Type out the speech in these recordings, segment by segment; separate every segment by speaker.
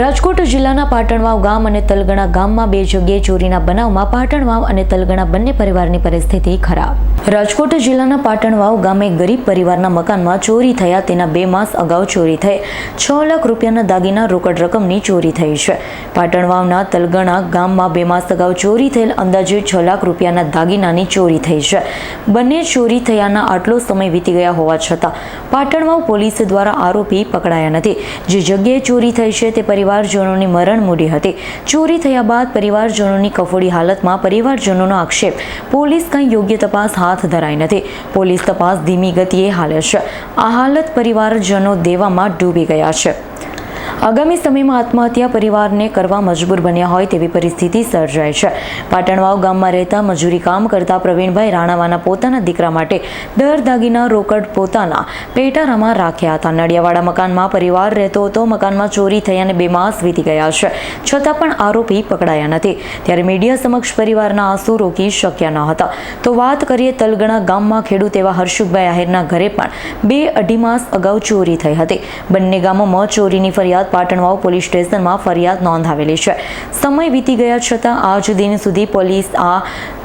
Speaker 1: રાજકોટ જિલ્લાના પાટણવાવ ગામ અને તલગણા ગામમાં બે જગ્યાએ ચોરીના બનાવમાં પાટણવાવ અને તલગણા બંને પરિવારની પરિસ્થિતિ ખરાબ. રાજકોટ જિલ્લાના પાટણવાવ ગામે ગરીબ પરિવારના મકાનમાં ચોરી થયા. તેના બે માસ અગાઉ ચોરી થઈ. છ લાખ રૂપિયાના દાગીના રોકડ રકમની ચોરી થઈ છે. પાટણવાવના તલગણા ગામમાં બે માસ અગાઉ ચોરી થયેલ અંદાજે છ લાખ રૂપિયાના દાગીનાની ચોરી થઈ છે. બંને ચોરી થયાના આટલો સમય વીતી ગયા હોવા છતાં પાટણવાવ પોલીસ દ્વારા આરોપી પકડાયા નથી. જે જગ્યાએ ચોરી થઈ છે તે પરિવારજનોની મરણ મૂડી હતી. ચોરી થયા બાદ પરિવારજનોની કફોડી હાલતમાં પરિવારજનોનો આક્ષેપ. પોલીસ કંઈ યોગ્ય તપાસ હાથ ધરાઈ નથી. પોલીસ તપાસ ધીમી ગતિએ હાલે છે. આ હાલત પરિવારજનો દેવામાં ડૂબી ગયા છે. આગામી સમયમાં આત્મહત્યા પરિવારને કરવા મજબૂર બન્યા હોય તેવી પરિસ્થિતિ સર્જાય છે. પાટણવાવ ગામમાં રહેતા મજૂરી કામ કરતા પ્રવીણભાઈ રાણાવાના પોતાના દીકરા માટે દર દાગીના રોકડ પોતાના પેટારામાં રાખ્યા હતા. નડિયાવાડા મકાનમાં પરિવાર રહેતો હતો, મકાનમાં ચોરી થઈ અને બે માસ વીતી ગયા છે. છતાં પણ આરોપી પકડાયા નથી. ત્યારે મીડિયા સમક્ષ પરિવારના આંસુ રોકી શક્યા ન હતા. તો વાત કરીએ તલગણા ગામમાં ખેડૂત એવા હર્ષુભાઈ આહિરના ઘરે પણ બે અઢી માસ અગાઉ ચોરી થઈ હતી. બંને ગામોમાં ચોરીની ફરિયાદ પાટણવાવ પોલીસ સ્ટેશનમાં ફરિયાદ નોંધાવેલી છે. સમય વીતી ગયા છતાં આજ દિન સુધી પોલીસ આ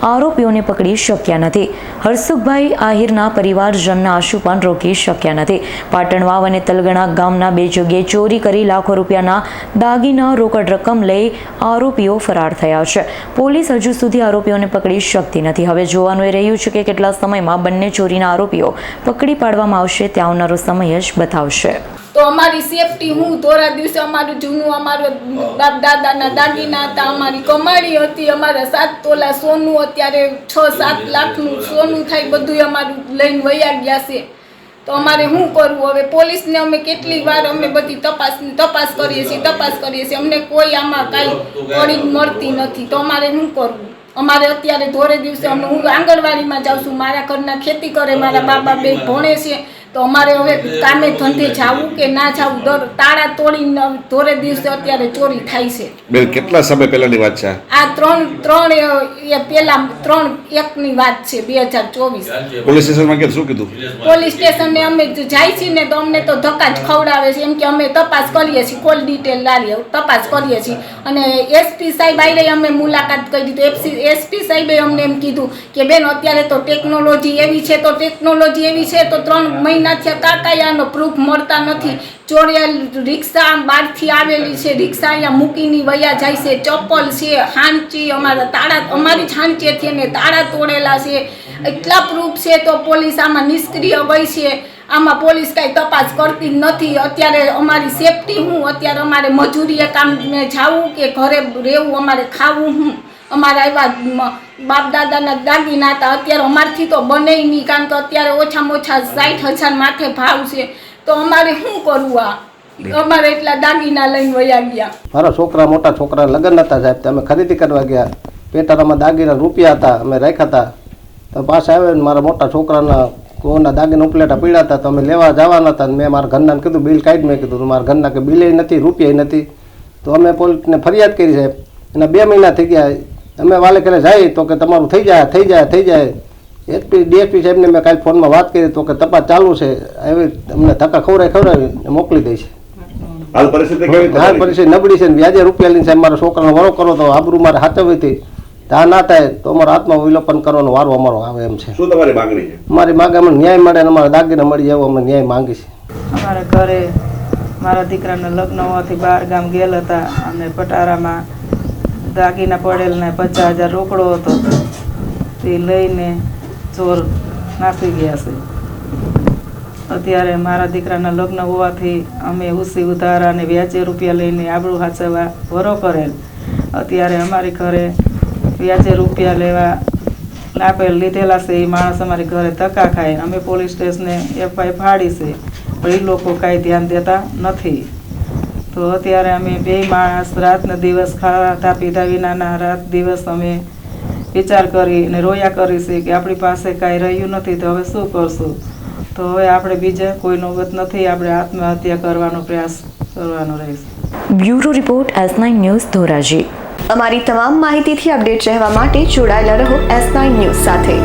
Speaker 1: આરોપીઓને પકડી શક્યા નથી. હરસુખભાઈ આહિરના પરિવારજનના આંસુ પણ રોકી શક્યા નથી. પાટણવાવ અને તલગણા ગામના બે જગ્યાએ ચોરી કરી લાખો રૂપિયાના દાગીના, રોકડ રકમ લઈ આરોપીઓ ફરાર થયા છે. પોલીસ હજુ સુધી આરોપીઓને પકડી શકતી નથી. હવે જોવાનું એ રહ્યું છે કે કેટલા સમયમાં બંને ચોરીના આરોપીઓ પકડી પાડવામાં આવશે. તે આવનારો સમય જ બતાવશે.
Speaker 2: તો અમારી સેફટી હું થોડા દિવસે અમારું જૂનું, અમારું બાપ દાદાના દાગીના હતા, અમારી કમાણી હતી, અમારા સાત તોલા સોનું અત્યારે છ, સાત લાખનું સોનું થાય બધું અમારું લઈને વયા ગયા છે. તો અમારે શું કરવું? હવે પોલીસને અમે કેટલી વાર અમે બધી તપાસ તપાસ કરીએ છીએ, તપાસ કરીએ છીએ. અમને કોઈ આમાં કાંઈ પડી મળતી નથી. તો અમારે શું કરવું? અમારે અત્યારે ધોરે દિવસે અમે, હું આંગણવાડીમાં જાઉં છું. મારા ઘરના ખેતી કરે, મારા બાબા બે ભણે છે. તો અમારે હવે કામે ધંધે જાવું કે ના જાવું દર તાળા તોડીને ધોરે દિવસે અત્યારે ચોરી થાય છે.
Speaker 3: બેન કેટલા સમય પહેલાની વાત છે? આ?
Speaker 2: ત્રણ ત્રણ એ- પહેલા ત્રણ એકની વાત છે બે હજાર ચોવીસ.
Speaker 3: પોલીસ સ્ટેશનમાં કે શું કીધું?
Speaker 2: પોલીસ સ્ટેશને અમે જાય છીએ ને તો અમને તો ધક્કા જ ખવડાવે છે એમ કે અમે તપાસ કરીએ છીએ કોલ ડિટેલ લાવીએ તપાસ કરીએ છીએ. અને એસપી સાહેબ આવીને અમે મુલાકાત કરી તો એસપી એસપી સાહેબે અમને એમ કીધું કે બેન અત્યારે તો ટેકનોલોજી એવી છે તો ટેકનોલોજી એવી છે તો ત્રણ મહિના થયા કાકાએ આનો પ્રૂફ મળતા નથી. ચોર્યા રિક્ષા બહારથી આવેલી છે. રિક્ષા અહીંયા મૂકીને વયા જાય છે. ચપ્પલ છે, હાંચી, અમારા તાળા, અમારી જ હાંચીએથી એને તાળા તોડેલા છે. એટલા પ્રૂફ છે તો પોલીસ આમાં નિષ્ક્રિય હોય છે. આમાં પોલીસ કાંઈ તપાસ કરતી નથી. અત્યારે અમારી સેફટી હું, અત્યારે અમારે મજૂરીએ કામ જાવું કે ઘરે રહેવું, અમારે ખાવું હું? અમારા એવા બાપ દાદાના દાગીના હતા. અત્યારે અમારથી તો બને નહીં કારણ કે અત્યારે ઓછામાં ઓછા સાઠ હજાર માથે ભાવ છે. તો અમારે શું કરવું આ? અમારે એટલા દાગીના લઈને વયા ગયા.
Speaker 4: મારા છોકરા મોટા છોકરા લગ્ન હતા સાહેબ. અમે ખરીદી કરવા ગયા. પેટારામાં દાગીના રૂપિયા હતા અમે રાખ્યા હતા. તો પાછા આવે મારા મોટા છોકરાના કોના દાગીના ઉપલેટા પીડા હતા. તો અમે લેવા જવાના હતા મેં મારા ઘરનાને કીધું બિલ કાઢ મેં કીધું. મારા ઘરના કે બિલે નથી રૂપિયા નથી. તો અમે પોલીસને ફરિયાદ કરી સાહેબ. એના બે મહિના થઈ ગયા. અમે વાલે કરે જાય તો કે તમારું થઈ જાય થઈ જાય થઈ જાય. એસપી ડીએસપી સાહેબને મેં કાલે ફોનમાં વાત કરી તો કે તપાસ ચાલુ છે. એવી અમને ધક્કા ખવડાવી ખવડાવી મોકલી દઈશ
Speaker 3: હાલ પરિસ્થિતિ
Speaker 4: નબળી છે ને વ્યાજે રૂપિયા લઈને સાહેબ મારા છોકરાનો વરો કરો તો આબરૂ મારે હાચવી હતી. તો આ ના થાય તો અમારો આત્મવિલોપન કરવાનો વારો અમારો આવે એમ છે.
Speaker 3: શું તમારી માંગણી છે?
Speaker 4: મારી માંગ અમને ન્યાય મળે અને અમારા દાગીને મળી જાય એવો અમે ન્યાય માંગી છે.
Speaker 5: અમારા ઘરે મારા દીકરાના લગ્ન હોવાથી બહાર ગામ ગયેલા હતા અને પટારામાં દાગીના પડેલ ને પચાસ હજાર રોકડો હતો. તે લઈને ચોર નાસી ગયા છે. અત્યારે મારા દીકરાના લગ્ન હોવાથી અમે ઉસી ઉધારા અને વ્યાજે રૂપિયા લઈને આબળું હાચવવા વરો કરેલ. અત્યારે અમારી ઘરે વ્યાજે રૂપિયા લેવા આપેલ લીધેલા છે. એ માણસ અમારી ઘરે ધક્કા ખાય. અમે પોલીસ સ્ટેશને એફઆઈ ફાડી છે. પણ એ લોકો કાંઈ ધ્યાન દેતા નથી. તો અત્યારે અમે બે માણસ રાતનો દિવસ ખાતા પીધા વિનાના રાત દિવસ અમે વિચાર કરી અને રોયા કરી છે કે આપણી પાસે કાંઈ રહ્યું નથી તો હવે શું કરશું? તો હવે આપણે બીજા કોઈ નોબત નથી આપણે આત્મહત્યા કરવાનો પ્રયાસ કરવાનો રહેશે.
Speaker 1: Bureau report S nine news Dhoraji.
Speaker 6: અમારી તમામ માહિતીથી અપડેટ રહેવા માટે જોડાયેલા રહો એસ નાઇન ન્યૂઝ સાથે.